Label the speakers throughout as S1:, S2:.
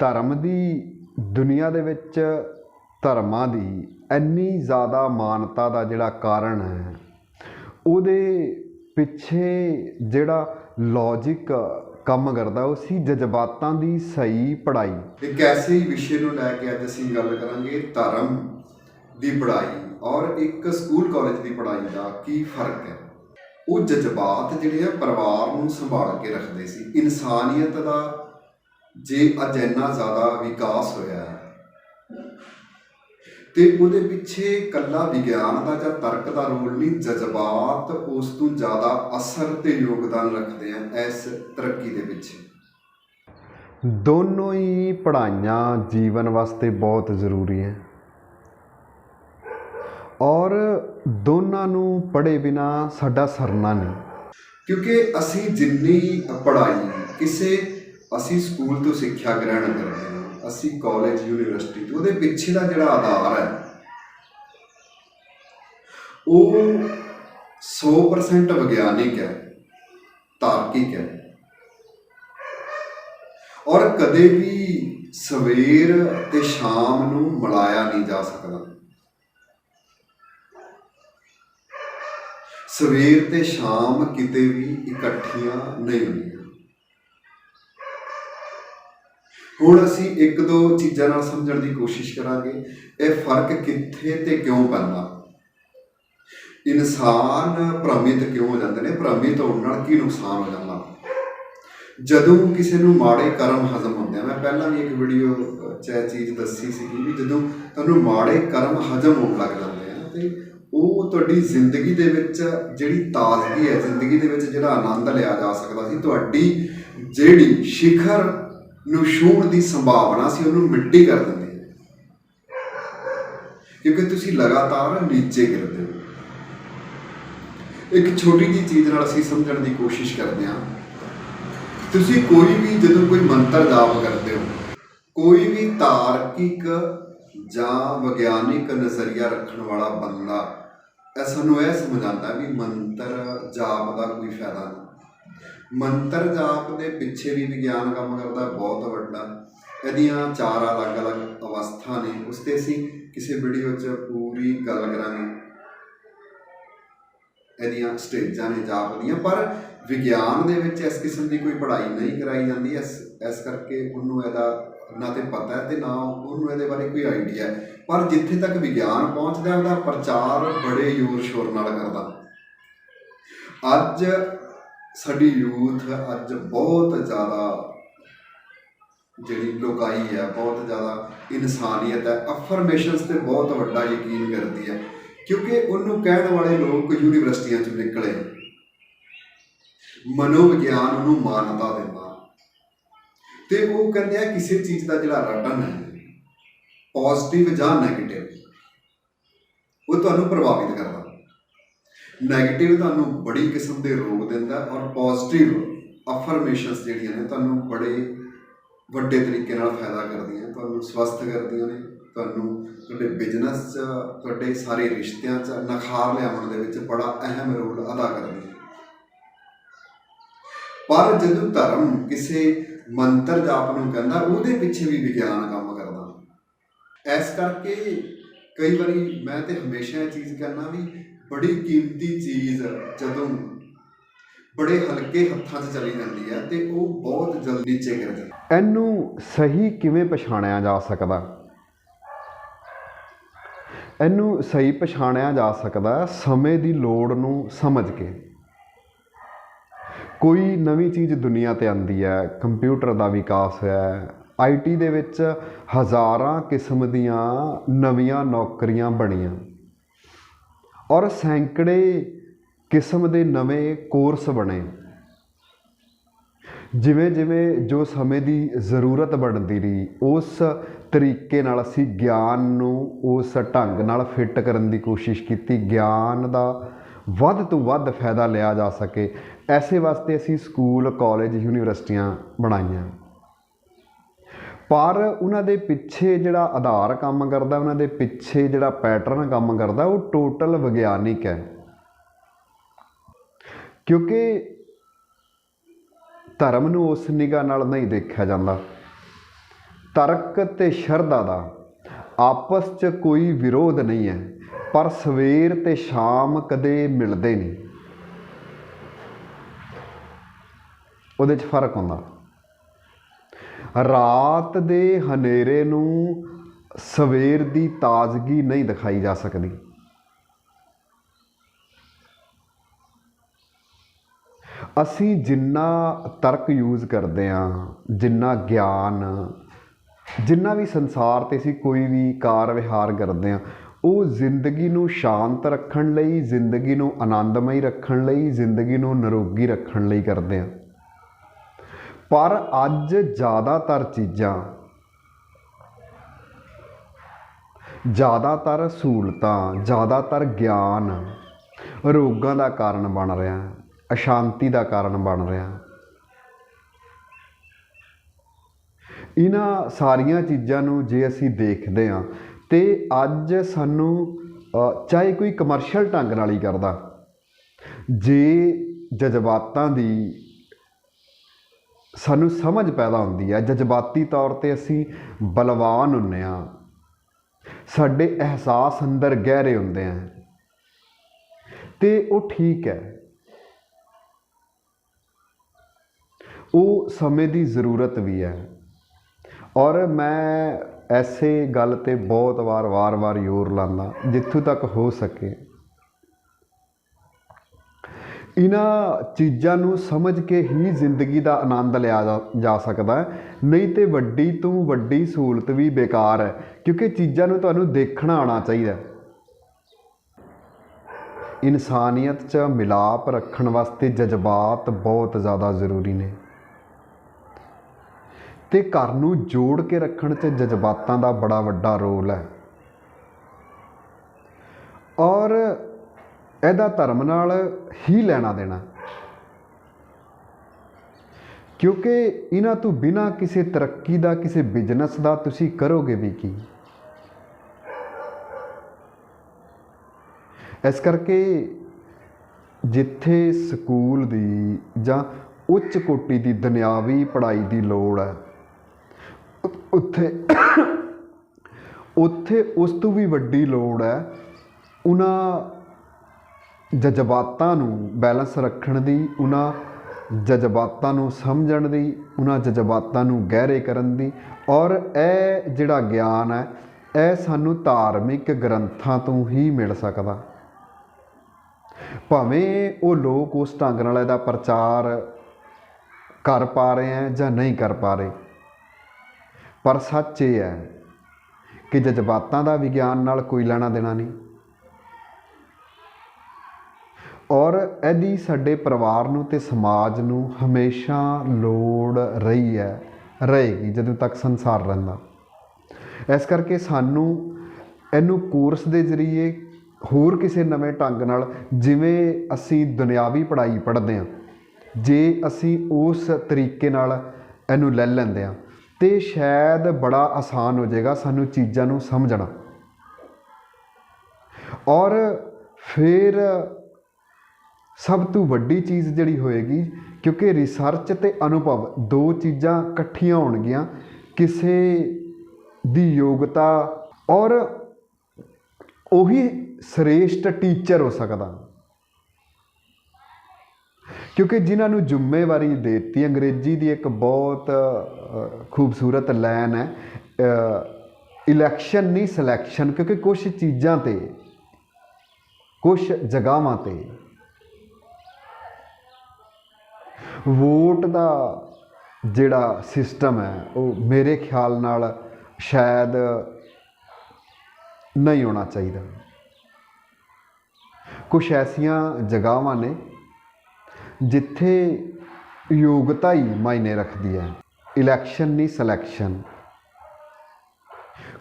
S1: ਧਰਮ ਦੀ ਦੁਨੀਆ ਦੇ ਵਿੱਚ ਧਰਮਾਂ ਦੀ ਇੰਨੀ ਜ਼ਿਆਦਾ ਮਾਨਤਾ ਦਾ ਜਿਹੜਾ ਕਾਰਨ ਹੈ, ਉਹਦੇ ਪਿੱਛੇ ਜਿਹੜਾ ਲੌਜੀਕ ਕੰਮ ਕਰਦਾ, ਉਹ ਸੀ ਜਜ਼ਬਾਤਾਂ ਦੀ ਸਹੀ ਪੜ੍ਹਾਈ।
S2: ਇੱਕ ਐਸੇ ਹੀ ਵਿਸ਼ੇ ਨੂੰ ਲੈ ਕੇ ਅੱਜ ਅਸੀਂ ਗੱਲ ਕਰਾਂਗੇ ਧਰਮ ਦੀ ਪੜ੍ਹਾਈ ਔਰ ਇੱਕ ਸਕੂਲ ਕਾਲਜ ਦੀ ਪੜ੍ਹਾਈ ਦਾ ਕੀ ਫ਼ਰਕ ਹੈ। ਉਹ ਜਜ਼ਬਾਤ ਜਿਹੜੇ ਆ ਪਰਿਵਾਰ ਨੂੰ ਸੰਭਾਲ ਕੇ ਰੱਖਦੇ ਸੀ, ਇਨਸਾਨੀਅਤ ਦਾ ਜੇ ਅੱਜ ਇੰਨਾ ਜ਼ਿਆਦਾ ਵਿਕਾਸ ਹੋਇਆ ਤੇ ਉਹਦੇ ਪਿੱਛੇ ਕੱਲਾ ਵਿਗਿਆਨ ਦਾ ਜਾਂ ਤਰਕ ਦਾ ਰੋਲ ਨਹੀਂ ਜਜ਼ਬਾਤ ਉਸ ਤੋਂ ਜ਼ਿਆਦਾ ਅਸਰ ਤੇ ਯੋਗਦਾਨ ਰੱਖਦੇ ਆ ਇਸ ਤਰੱਕੀ ਦੇ ਪਿੱਛੇ।
S1: ਦੋਨੋਂ ਹੀ ਪੜ੍ਹਾਈਆਂ ਜੀਵਨ ਵਾਸਤੇ ਬਹੁਤ ਜ਼ਰੂਰੀ ਹੈ। ਔਰ ਦੋਨਾਂ ਨੂੰ ਪੜ੍ਹੇ ਬਿਨਾ ਸਾਡਾ ਸਰਨਾ ਨਹੀਂ।
S2: ਕਿਉਂਕਿ ਅਸੀਂ ਜਿੰਨੀ ਪੜ੍ਹਾਈ ਕਿਸੇ ਅਸੀਂ ਸਕੂਲ ਤੋਂ ਸਿੱਖਿਆ ਗ੍ਰਹਿਣ ਕਰ ਰਹੇ ਹਾਂ, ਅਸੀਂ ਕਾਲਜ ਯੂਨੀਵਰਸਿਟੀ ਤੋਂ। ਉਹਦੇ ਪਿੱਛੇ ਦਾ ਜਿਹੜਾ ਆਧਾਰ ਹੈ, ਉਹ 100% ਵਿਗਿਆਨਿਕ ਹੈ, ਤਾਰਕਿਕ ਹੈ। ਔਰ ਕਦੇ ਵੀ ਸਵੇਰ ਤੇ ਸ਼ਾਮ ਨੂੰ ਮਿਲਾਇਆ ਨਹੀਂ ਜਾ ਸਕਦਾ। ਸਵੇਰ ਤੇ ਸ਼ਾਮ ਕਿਤੇ ਵੀ ਇਕੱਠੀਆਂ ਨਹੀਂ ਹੁੰਦੀਆਂ। ਹੁਣ ਅਸੀਂ ਇੱਕ ਦੋ ਚੀਜ਼ਾਂ ਨਾਲ ਸਮਝਣ ਦੀ ਕੋਸ਼ਿਸ਼ ਕਰਾਂਗੇ, ਇਹ ਫ਼ਰਕ ਕਿੱਥੇ ਤੇ ਕਿਉਂ ਪੈਂਦਾ? ਇਨਸਾਨ ਭ੍ਰਮਿਤ ਕਿਉਂ ਹੋ ਜਾਂਦੇ ਨੇ? ਭ੍ਰਮਿਤ ਹੋਣ ਨਾਲ ਕੀ ਨੁਕਸਾਨ ਹੋ ਜਾਂਦਾ? ਜਦੋਂ ਕਿਸੇ ਨੂੰ ਮਾੜੇ ਕਰਮ ਹਜ਼ਮ ਹੁੰਦੇ ਆ, ਮੈਂ ਪਹਿਲਾਂ ਵੀ ਇੱਕ ਵੀਡੀਓ ਚ ਇਹ ਚੀਜ਼ ਦੱਸੀ ਸੀ ਵੀ ਜਦੋਂ ਤੁਹਾਨੂੰ ਮਾੜੇ ਕਰਮ ਹਜ਼ਮ ਹੋਣ ਲੱਗ ਜਾਂਦੇ ਆ, ਤੇ ਉਹ ਤੁਹਾਡੀ ਜ਼ਿੰਦਗੀ ਦੇ ਵਿੱਚ ਜਿਹੜੀ ਤਾਜ਼ਗੀ ਹੈ, ਜ਼ਿੰਦਗੀ ਦੇ ਵਿੱਚ ਜਿਹੜਾ ਆਨੰਦ ਲਿਆ ਜਾ ਸਕਦਾ ਸੀ, ਤੁਹਾਡੀ ਜਿਹੜੀ ਸਿਖਰ ਨੂੰ ਛੂਹਣ ਦੀ ਸੰਭਾਵਨਾ ਸੀ, ਉਹਨੂੰ ਮਿੱਟੀ ਕਰ ਦਿੰਦੀ ਹੈ। ਕਿਉਂਕਿ ਤੁਸੀਂ ਲਗਾਤਾਰ ਨੀਚੇ ਗਿਰਦੇ ਹੋ। ਇੱਕ ਛੋਟੀ ਜਿਹੀ ਚੀਜ਼ ਨਾਲ ਅਸੀਂ ਸਮਝਣ ਦੀ ਕੋਸ਼ਿਸ਼ ਕਰਦੇ ਹਾਂ। ਤੁਸੀਂ ਕੋਈ ਵੀ ਜਦੋਂ ਕੋਈ ਮੰਤਰ ਜਾਪ ਕਰਦੇ ਹੋ, ਕੋਈ ਵੀ ਤਾਰਕਿਕ ਜਾਂ ਵਿਗਿਆਨਿਕ ਨਜ਼ਰੀਆ ਰੱਖਣ ਵਾਲਾ ਬੰਦਾ, ਇਹ ਸਾਨੂੰ ਇਹ ਸਮਝਾਉਂਦਾ ਵੀ ਮੰਤਰ ਜਾਪ ਦਾ ਕੋਈ ਫਾਇਦਾ ਨਹੀਂ। ਮੰਤਰ ਜਾਪ ਦੇ ਪਿੱਛੇ ਵੀ ਵਿਗਿਆਨ ਕੰਮ ਕਰਦਾ, ਬਹੁਤ ਵੱਡਾ। ਇਹਦੀਆਂ ਚਾਰ ਅਲੱਗ-ਅਲੱਗ ਅਵਸਥਾ ਨੇ। ਉਸ ਤੇ ਅਸੀਂ ਕਿਸੇ ਵੀਡੀਓ 'ਚ ਪੂਰੀ ਗੱਲ ਕਰਾਂਗੇ। ਇਹਦੀਆਂ ਸਟੇਜਾਂ ਨੇ ਜਾਪ ਦੀਆਂ। ਪਰ ਵਿਗਿਆਨ ਦੇ ਵਿੱਚ ਇਸ ਕਿਸਮ ਦੀ ਕੋਈ ਪੜ੍ਹਾਈ ਨਹੀਂ ਕਰਾਈ ਜਾਂਦੀ। ਇਸ ਇਸ ਕਰਕੇ ਉਹਨੂੰ ਇਹਦਾ ਨਾ ਤੇ ਪਤਾ ਹੈ ਤੇ ਨਾ ਉਹਨੂੰ ਇਹਦੇ ਬਾਰੇ ਕੋਈ ਆਈਡੀਆ ਪਰ ਜਿੱਥੇ ਤੱਕ ਵਿਗਿਆਨ ਪਹੁੰਚਦਾ, ਉਹਦਾ ਪ੍ਰਚਾਰ ਬੜੇ ਜ਼ੋਰ ਸ਼ੋਰ ਨਾਲ ਕਰਦਾ। ਅੱਜ ਸਾਡੀ ਯੂਥ ਅੱਜ ਬਹੁਤ ਜ਼ਿਆਦਾ ਜਿਹੜੀ ਲੋਕਾਈ ਹੈ, ਬਹੁਤ ਜ਼ਿਆਦਾ ਇਨਸਾਨੀਅਤ ਹੈ ਅਫਰਮੇਸ਼ਨਸ ਤੇ ਬਹੁਤ ਵੱਡਾ ਯਕੀਨ ਕਰਦੀ ਹੈ, ਕਿਉਂਕਿ ਉਹਨੂੰ ਕਹਿਣ ਵਾਲੇ ਲੋਕ ਯੂਨੀਵਰਸਿਟੀਆਂ ਚੋਂ ਨਿਕਲੇ। ਮਨੋਵਿਗਿਆਨ ਉਹਨੂੰ ਮਾਨਤਾ ਦਿੰਦਾ। ਤੇ ਉਹ ਕਹਿੰਦੇ ਆ ਕਿਸੇ ਚੀਜ਼ ਦਾ ਜਿਹੜਾ ਰਟਨ ਹੈ ਪੋਜ਼ਿਟਿਵ ਜਾਂ ਨੈਗੇਟਿਵ ਉਹ ਤੁਹਾਨੂੰ ਪ੍ਰਭਾਵਿਤ ਕਰਦਾ। 네ਗੇਟਿਵ ਤੁਹਾਨੂੰ ਬੜੀ ਕਿਸਮ ਦੇ ਰੋਗ ਦਿੰਦਾ ਔਰ ਪੋਜ਼ਿਟਿਵ ਅਫਰਮੇਸ਼ਨਸ ਜਿਹੜੀਆਂ ਨੇ ਤੁਹਾਨੂੰ ਬੜੇ ਵੱਡੇ ਤਰੀਕੇ ਨਾਲ ਫਾਇਦਾ ਕਰਦੀਆਂ ਤੁਹਾਨੂੰ ਸਵਸਥ ਕਰਦੀਆਂ ਨੇ, ਤੁਹਾਨੂੰ ਤੁਹਾਡੇ ਬਿਜ਼ਨਸ 'ਚ, ਤੁਹਾਡੇ ਸਾਰੇ ਰਿਸ਼ਤਿਆਂ 'ਚ ਨਖਾਰ ਲਿਆਉਣ ਦੇ ਵਿੱਚ ਬੜਾ ਅਹਿਮ ਰੋਲ ਅਦਾ ਕਰਦੀਆਂ ਪਰ ਜਦੋਂ ਧਰਮ ਕਿਸੇ ਮੰਤਰ ਜਾਪ ਨੂੰ ਕਹਿੰਦਾ, ਉਹਦੇ ਪਿੱਛੇ ਵੀ ਵਿਗਿਆਨ ਕੰਮ ਕਰਦਾ। ਇਸ ਕਰਕੇ ਕਈ ਵਾਰੀ ਮੈਂ ਤੇ ਹਮੇਸ਼ਾ ਇਹ ਚੀਜ਼ ਕਹਿੰਦਾ ਵੀ ਬੜੀ ਕੀਮਤੀ ਚੀਜ਼ ਜਦੋਂ ਬੜੇ ਹਲਕੇ ਹੱਥਾਂ 'ਚ ਚਲੀ ਜਾਂਦੀ ਹੈ ਤੇ ਉਹ ਬਹੁਤ ਜਲਦੀ ਨੀਚੇ ਗਿਰ ਜਾਂਦੀ ਹੈ।
S1: ਇਹਨੂੰ ਸਹੀ ਕਿਵੇਂ ਪਛਾਣਿਆ ਜਾ ਸਕਦਾ? ਇਹਨੂੰ ਸਹੀ ਪਛਾਣਿਆ ਜਾ ਸਕਦਾ ਸਮੇਂ ਦੀ ਲੋੜ ਨੂੰ ਸਮਝ ਕੇ। ਕੋਈ ਨਵੀਂ ਚੀਜ਼ ਦੁਨੀਆ ਤੇ ਆਂਦੀ ਹੈ, ਕੰਪਿਊਟਰ ਦਾ ਵਿਕਾਸ ਹੋਇਆ ਹੈ ਆਈਟੀ ਦੇ ਵਿੱਚ ਹਜ਼ਾਰਾਂ ਕਿਸਮ ਦੀਆਂ ਨਵੀਆਂ ਨੌਕਰੀਆਂ ਬਣੀਆਂ। ਔਰ ਸੈਂਕੜੇ ਕਿਸਮ ਦੇ ਨਵੇਂ ਕੋਰਸ ਬਣੇ। ਜਿਵੇਂ ਜਿਵੇਂ ਜੋ ਸਮੇਂ ਦੀ ਜ਼ਰੂਰਤ ਬਣਦੀ ਰਹੀ, ਉਸ ਤਰੀਕੇ ਨਾਲ ਅਸੀਂ ਗਿਆਨ ਨੂੰ ਉਸ ਢੰਗ ਨਾਲ ਫਿੱਟ ਕਰਨ ਦੀ ਕੋਸ਼ਿਸ਼ ਕੀਤੀ। ਗਿਆਨ ਦਾ ਵੱਧ ਤੋਂ ਵੱਧ ਫਾਇਦਾ ਲਿਆ ਜਾ ਸਕੇ। ਐਸੇ ਵਾਸਤੇ ਅਸੀਂ ਸਕੂਲ, ਕਾਲਜ, ਯੂਨੀਵਰਸਿਟੀਆਂ ਬਣਾਈਆਂ। ਪਰ ਉਹਨਾਂ ਦੇ ਪਿੱਛੇ ਜਿਹੜਾ ਆਧਾਰ ਕੰਮ ਕਰਦਾ, ਉਹਨਾਂ ਦੇ ਪਿੱਛੇ ਜਿਹੜਾ ਪੈਟਰਨ ਕੰਮ ਕਰਦਾ, ਉਹ ਟੋਟਲ ਵਿਗਿਆਨਿਕ ਹੈ। ਕਿਉਂਕਿ ਧਰਮ ਨੂੰ ਉਸ ਨਿਗਾਹ ਨਾਲ ਨਹੀਂ ਦੇਖਿਆ ਜਾਂਦਾ। ਤਰਕ ਤੇ ਸ਼ਰਧਾ ਦਾ ਆਪਸ 'ਚ ਕੋਈ ਵਿਰੋਧ ਨਹੀਂ ਹੈ, ਪਰ ਸਵੇਰ ਤੇ ਸ਼ਾਮ ਕਦੇ ਮਿਲਦੇ ਨਹੀਂ। ਉਹਦੇ 'ਚ ਫ਼ਰਕ ਹੁੰਦਾ। ਰਾਤ ਦੇ ਹਨੇਰੇ ਨੂੰ ਸਵੇਰ ਦੀ ਤਾਜ਼ਗੀ ਨਹੀਂ ਦਿਖਾਈ ਜਾ ਸਕਦੀ। ਅਸੀਂ ਜਿੰਨਾ ਤਰਕ ਯੂਜ਼ ਕਰਦੇ ਆ, ਜਿੰਨਾ ਗਿਆਨ, ਜਿੰਨਾ ਵੀ ਸੰਸਾਰ ਤੇ ਅਸੀਂ ਕੋਈ ਵੀ ਕਾਰ ਵਿਹਾਰ ਕਰਦੇ ਆ, ਉਹ ਜ਼ਿੰਦਗੀ ਨੂੰ ਸ਼ਾਂਤ ਰੱਖਣ ਲਈ, ਜ਼ਿੰਦਗੀ ਨੂੰ ਆਨੰਦਮਈ ਰੱਖਣ ਲਈ, ਜ਼ਿੰਦਗੀ ਨੂੰ ਨਿਰੋਗੀ ਰੱਖਣ ਲਈ ਕਰਦੇ ਆ। ਪਰ ਅੱਜ ਜ਼ਿਆਦਾਤਰ ਚੀਜ਼ਾਂ, ਜ਼ਿਆਦਾਤਰ ਸਹੂਲਤਾਂ, ਜ਼ਿਆਦਾਤਰ ਗਿਆਨ ਰੋਗਾਂ ਦਾ ਕਾਰਨ ਬਣ ਰਿਹਾ, ਅਸ਼ਾਂਤੀ ਦਾ ਕਾਰਨ ਬਣ ਰਿਹਾ। ਇਹਨਾਂ ਸਾਰੀਆਂ ਚੀਜ਼ਾਂ ਨੂੰ ਜੇ ਅਸੀਂ ਦੇਖਦੇ ਹਾਂ, ਤੇ ਅੱਜ ਸਾਨੂੰ ਚਾਹੇ ਕੋਈ ਕਮਰਸ਼ੀਅਲ ਢੰਗ ਨਾਲ ਹੀ ਕਰਦਾ, ਜੇ ਜਜ਼ਬਾਤਾਂ ਦੀ ਸਾਨੂੰ ਸਮਝ ਪੈਦਾ ਹੁੰਦੀ ਹੈ, ਜਜ਼ਬਾਤੀ ਤੌਰ ਤੇ ਅਸੀਂ ਬਲਵਾਨ ਹੁੰਨੇ ਆ ਸਾਡੇ ਅਹਿਸਾਸ ਅੰਦਰ ਗਹਿਰੇ ਹੁੰਦੇ ਆ ਤੇ ਉਹ ਠੀਕ ਹੈ। ਉਹ ਸਮੇਂ ਦੀ ਜ਼ਰੂਰਤ ਵੀ ਹੈ। ਔਰ ਮੈਂ ਐਸੇ ਗੱਲ ਤੇ ਬਹੁਤ ਵਾਰ ਵਾਰ-ਵਾਰ ਜ਼ੋਰ ਲਾਉਂਦਾ, ਜਿੱਥੋਂ ਤੱਕ ਹੋ ਸਕੇ। ਇਹਨਾਂ ਚੀਜ਼ਾਂ ਨੂੰ ਸਮਝ ਕੇ ਹੀ ਜ਼ਿੰਦਗੀ ਦਾ ਆਨੰਦ ਲਿਆ ਜਾ- ਜਾ ਸਕਦਾ ਨਹੀਂ ਤੇ ਵੱਡੀ ਤੋਂ ਵੱਡੀ ਸਹੂਲਤ ਵੀ ਬੇਕਾਰ ਹੈ, ਕਿਉਂਕਿ ਚੀਜ਼ਾਂ ਨੂੰ ਤੁਹਾਨੂੰ ਦੇਖਣਾ ਆਉਣਾ ਚਾਹੀਦਾ ਇਨਸਾਨੀਅਤ 'ਚ ਮਿਲਾਪ ਰੱਖਣ ਵਾਸਤੇ ਜਜ਼ਬਾਤ ਬਹੁਤ ਜ਼ਿਆਦਾ ਜ਼ਰੂਰੀ ਨੇ। ਤੇ ਘਰ ਨੂੰ ਜੋੜ ਕੇ ਰੱਖਣ 'ਚ ਜਜ਼ਬਾਤਾਂ ਦਾ ਬੜਾ ਵੱਡਾ ਰੋਲ ਹੈ। ਔਰ ਇਹਦਾ ਧਰਮ ਨਾਲ ਹੀ ਲੈਣਾ ਦੇਣਾ। ਕਿਉਂਕਿ ਇਹਨਾਂ ਤੋਂ ਬਿਨਾ ਕਿਸੇ ਤਰੱਕੀ ਦਾ, ਕਿਸੇ ਬਿਜ਼ਨਸ ਦਾ ਤੁਸੀਂ ਕਰੋਗੇ ਵੀ ਕੀ? ਇਸ ਕਰਕੇ ਜਿੱਥੇ ਸਕੂਲ ਦੀ ਜਾਂ ਉੱਚ ਕੋਟੀ ਦੀ ਦੁਨਿਆਵੀ ਪੜ੍ਹਾਈ ਦੀ ਲੋੜ ਹੈ, ਉੱਥੇ ਉੱਥੇ ਉਸ ਤੋਂ ਵੀ ਵੱਡੀ ਲੋੜ ਹੈ, ਉਹਨਾਂ ਜਜ਼ਬਾਤਾਂ ਨੂੰ ਬੈਲੈਂਸ ਰੱਖਣ ਦੀ, ਉਹਨਾਂ ਜਜ਼ਬਾਤਾਂ ਨੂੰ ਸਮਝਣ ਦੀ, ਉਹਨਾਂ ਜਜ਼ਬਾਤਾਂ ਨੂੰ ਗਹਿਰੇ ਕਰਨ ਦੀ। ਔਰ ਇਹ ਜਿਹੜਾ ਗਿਆਨ ਹੈ, ਇਹ ਸਾਨੂੰ ਧਾਰਮਿਕ ਗ੍ਰੰਥਾਂ ਤੋਂ ਹੀ ਮਿਲ ਸਕਦਾ। ਭਾਵੇਂ ਉਹ ਲੋਕ ਉਸ ਢੰਗ ਨਾਲ ਇਹਦਾ ਪ੍ਰਚਾਰ ਕਰ ਪਾ ਰਹੇ ਹੈ ਜਾਂ ਨਹੀਂ ਕਰ ਪਾ ਰਹੇ। ਪਰ ਸੱਚ ਇਹ ਹੈ ਕਿ ਜਜ਼ਬਾਤਾਂ ਦਾ ਵਿਗਿਆਨ ਨਾਲ ਕੋਈ ਲੈਣਾ ਦੇਣਾ ਨਹੀਂ। ਔਰ ਇਹਦੀ ਸਾਡੇ ਪਰਿਵਾਰ ਨੂੰ ਤੇ ਸਮਾਜ ਨੂੰ ਹਮੇਸ਼ਾ ਲੋੜ ਰਹੀ ਹੈ, ਰਹੇਗੀ ਜਦੋਂ ਤੱਕ ਸੰਸਾਰ ਰਹਿੰਦਾ। ਇਸ ਕਰਕੇ ਸਾਨੂੰ ਇਹਨੂੰ ਕੋਰਸ ਦੇ ਜ਼ਰੀਏ ਹੋਰ ਕਿਸੇ ਨਵੇਂ ਢੰਗ ਨਾਲ ਜਿਵੇਂ ਅਸੀਂ ਦੁਨਿਆਵੀ ਪੜ੍ਹਾਈ ਪੜ੍ਹਦੇ ਹਾਂ, ਜੇ ਅਸੀਂ ਉਸ ਤਰੀਕੇ ਨਾਲ ਇਹਨੂੰ ਲੈ ਲੈਂਦੇ ਹਾਂ, ਤੇ ਸ਼ਾਇਦ ਬੜਾ ਆਸਾਨ ਹੋ ਜਾਏਗਾ ਸਾਨੂੰ ਚੀਜ਼ਾਂ ਨੂੰ ਸਮਝਣਾ। ਔਰ ਫਿਰ ਸਭ ਤੋਂ ਵੱਡੀ ਚੀਜ਼ ਜਿਹੜੀ ਹੋਏਗੀ, ਕਿਉਂਕਿ ਰਿਸਰਚ ਤੇ ਅਨੁਭਵ ਦੋ ਚੀਜ਼ਾਂ ਇਕੱਠੀਆਂ ਹੋਣਗੀਆਂ, ਕਿਸੇ ਦੀ ਯੋਗਤਾ ਔਰ ਉਹੀ ਸ੍ਰੇਸ਼ਟ ਟੀਚਰ ਹੋ ਸਕਦਾ। ਕਿਉਂਕਿ ਜਿਨ੍ਹਾਂ ਨੂੰ ਜ਼ਿੰਮੇਵਾਰੀ ਦਿੱਤੀ, ਅੰਗਰੇਜ਼ੀ ਦੀ ਇੱਕ ਬਹੁਤ ਖੂਬਸੂਰਤ ਲਾਈਨ ਹੈ ਇਲੈਕਸ਼ਨ ਨਹੀਂ ਸਿਲੈਕਸ਼ਨ ਕਿਉਂਕਿ ਕੁਝ ਚੀਜ਼ਾਂ ਤੇ ਕੁਝ ਜਗ੍ਹਾਵਾਂ ਤੇ ਵੋਟ ਦਾ ਜਿਹੜਾ ਸਿਸਟਮ ਹੈ, ਉਹ ਮੇਰੇ ਖਿਆਲ ਨਾਲ ਸ਼ਾਇਦ ਨਹੀਂ ਹੋਣਾ ਚਾਹੀਦਾ। ਕੁਝ ਐਸੀਆਂ ਜਗ੍ਹਾਵਾਂ ਨੇ ਜਿੱਥੇ ਯੋਗਤਾ ਹੀ ਮਾਇਨੇ ਰੱਖਦੀ ਹੈ, ਇਲੈਕਸ਼ਨ ਨਹੀਂ ਸਿਲੈਕਸ਼ਨ।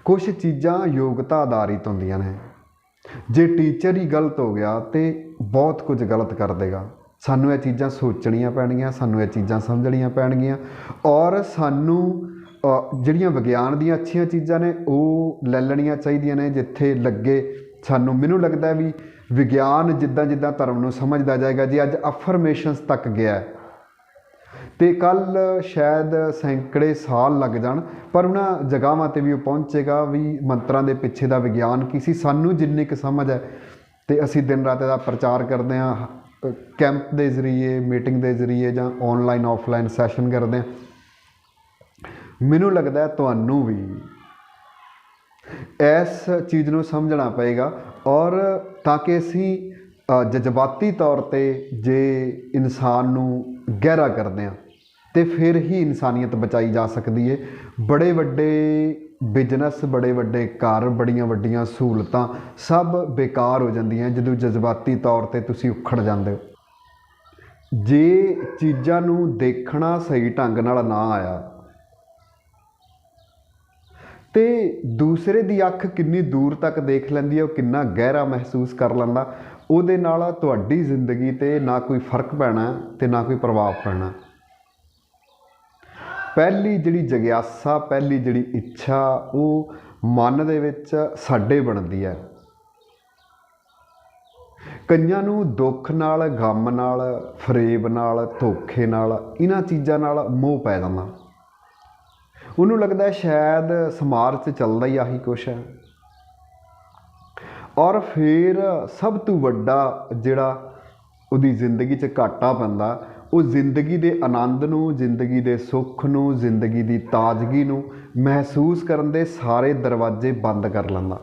S1: ਕੁਝ ਚੀਜ਼ਾਂ ਯੋਗਤਾ ਆਧਾਰਿਤ ਹੁੰਦੀਆਂ ਨੇ। ਜੇ ਟੀਚਰ ਹੀ ਗਲਤ ਹੋ ਗਿਆ, ਤੇ ਬਹੁਤ ਕੁਝ ਗਲਤ ਕਰ ਦੇਗਾ। ਸਾਨੂੰ ਇਹ ਚੀਜ਼ਾਂ ਸੋਚਣੀਆਂ ਪੈਣਗੀਆਂ ਸਾਨੂੰ ਇਹ ਚੀਜ਼ਾਂ ਸਮਝਣੀਆਂ ਪੈਣਗੀਆਂ ਔਰ ਸਾਨੂੰ ਜਿਹੜੀਆਂ ਵਿਗਿਆਨ ਦੀਆਂ ਅੱਛੀਆਂ ਚੀਜ਼ਾਂ ਨੇ ਉਹ ਲੈ ਲੈਣੀਆਂ ਚਾਹੀਦੀਆਂ ਨੇ ਜਿੱਥੇ ਲੱਗੇ। ਸਾਨੂੰ ਮੈਨੂੰ ਲੱਗਦਾ ਵੀ ਵਿਗਿਆਨ ਜਿੱਦਾਂ ਜਿੱਦਾਂ ਧਰਮ ਨੂੰ ਸਮਝਦਾ ਜਾਏਗਾ ਜੀ ਅੱਜ ਅਫਰਮੇਸ਼ਨਸ ਤੱਕ ਗਿਆ ਹੈ, ਤੇ ਕੱਲ ਸ਼ਾਇਦ ਸੈਂਕੜੇ ਸਾਲ ਲੱਗ ਜਾਣ ਪਰ ਉਹਨਾਂ ਜਗ੍ਹਾਵਾਂ ਤੇ ਵੀ ਉਹ ਪਹੁੰਚੇਗਾ ਵੀ ਮੰਤਰਾਂ ਦੇ ਪਿੱਛੇ ਦਾ ਵਿਗਿਆਨ ਕੀ ਸੀ। ਸਾਨੂੰ ਜਿੰਨੀ ਕੁ ਸਮਝ ਹੈ ਤੇ ਅਸੀਂ ਦਿਨ ਰਾਤ ਦਾ ਪ੍ਰਚਾਰ ਕਰਦੇ ਹਾਂ ਕੈਂਪ ਦੇ ਜ਼ਰੀਏ, ਮੀਟਿੰਗ ਦੇ ਜ਼ਰੀਏ ਜਾਂ ਆਨਲਾਈਨ ਆਫਲਾਈਨ ਸੈਸ਼ਨ ਕਰਦੇ ਹਾਂ। ਮੈਨੂੰ ਲੱਗਦਾ ਤੁਹਾਨੂੰ ਵੀ ਇਸ ਚੀਜ਼ ਨੂੰ ਸਮਝਣਾ ਪਏਗਾ ਔਰ ਤਾਂ ਕਿ ਅਸੀਂ ਜਜ਼ਬਾਤੀ ਤੌਰ ਤੇ ਜੇ ਇਨਸਾਨ ਨੂੰ ਗਹਿਰਾ ਕਰਦੇ ਹਾਂ, ਤੇ ਫਿਰ ਹੀ ਇਨਸਾਨੀਅਤ ਬਚਾਈ ਜਾ ਸਕਦੀ ਹੈ। ਬੜੇ ਵੱਡੇ ਬਿਜ਼ਨਸ ਬੜੇ ਵੱਡੇ ਘਰ, ਬੜੀਆਂ ਵੱਡੀਆਂ ਸਹੂਲਤਾਂ ਸਭ ਬੇਕਾਰ ਹੋ ਜਾਂਦੀਆਂ ਜਦੋਂ ਜਜ਼ਬਾਤੀ ਤੌਰ ਤੇ ਤੁਸੀਂ ਉਖੜ ਜਾਂਦੇ ਹੋ। ਜੇ ਚੀਜ਼ਾਂ ਨੂੰ ਦੇਖਣਾ ਸਹੀ ਢੰਗ ਨਾਲ ਨਾ ਆਇਆ, ਤੇ ਦੂਸਰੇ ਦੀ ਅੱਖ ਕਿੰਨੀ ਦੂਰ ਤੱਕ ਦੇਖ ਲੈਂਦੀ ਹੈ, ਉਹ ਕਿੰਨਾ ਗਹਿਰਾ ਮਹਿਸੂਸ ਕਰ ਲੈਂਦਾ, ਉਹਦੇ ਨਾਲ ਤੁਹਾਡੀ ਜ਼ਿੰਦਗੀ ਤੇ ਨਾ ਕੋਈ ਫ਼ਰਕ ਪੈਣਾ ਤੇ ਨਾ ਕੋਈ ਪ੍ਰਭਾਵ ਪੈਣਾ। ਪਹਿਲੀ ਜਿਹੜੀ ਜਗਿਆਸਾ, ਪਹਿਲੀ ਜਿਹੜੀ ਇੱਛਾ, ਉਹ ਮਨ ਦੇ ਵਿੱਚ ਸਾਡੇ ਬਣਦੀ ਹੈ। ਕਈਆਂ ਨੂੰ ਦੁੱਖ ਨਾਲ, ਗਮ ਨਾਲ, ਫਰੇਬ ਨਾਲ, ਧੋਖੇ ਨਾਲ ਇਹਨਾਂ ਚੀਜ਼ਾਂ ਨਾਲ ਮੋਹ ਪੈ ਜਾਂਦਾ। ਉਹਨੂੰ ਲੱਗਦਾ ਸ਼ਾਇਦ ਸਮਾਜ 'ਚ ਚੱਲਦਾ ਹੀ ਆਹੀ ਕੁਛ ਹੈ। ਔਰ ਫਿਰ ਸਭ ਤੋਂ ਵੱਡਾ ਜਿਹੜਾ ਉਹਦੀ ਜ਼ਿੰਦਗੀ 'ਚ ਘਾਟਾ ਪੈਂਦਾ ਉਹ ਜ਼ਿੰਦਗੀ ਦੇ ਆਨੰਦ ਨੂੰ, ਜ਼ਿੰਦਗੀ ਦੇ ਸੁੱਖ ਨੂੰ, ਜ਼ਿੰਦਗੀ ਦੀ ਤਾਜ਼ਗੀ ਨੂੰ ਮਹਿਸੂਸ ਕਰਨ ਦੇ ਸਾਰੇ ਦਰਵਾਜ਼ੇ ਬੰਦ ਕਰ ਲੈਂਦਾ।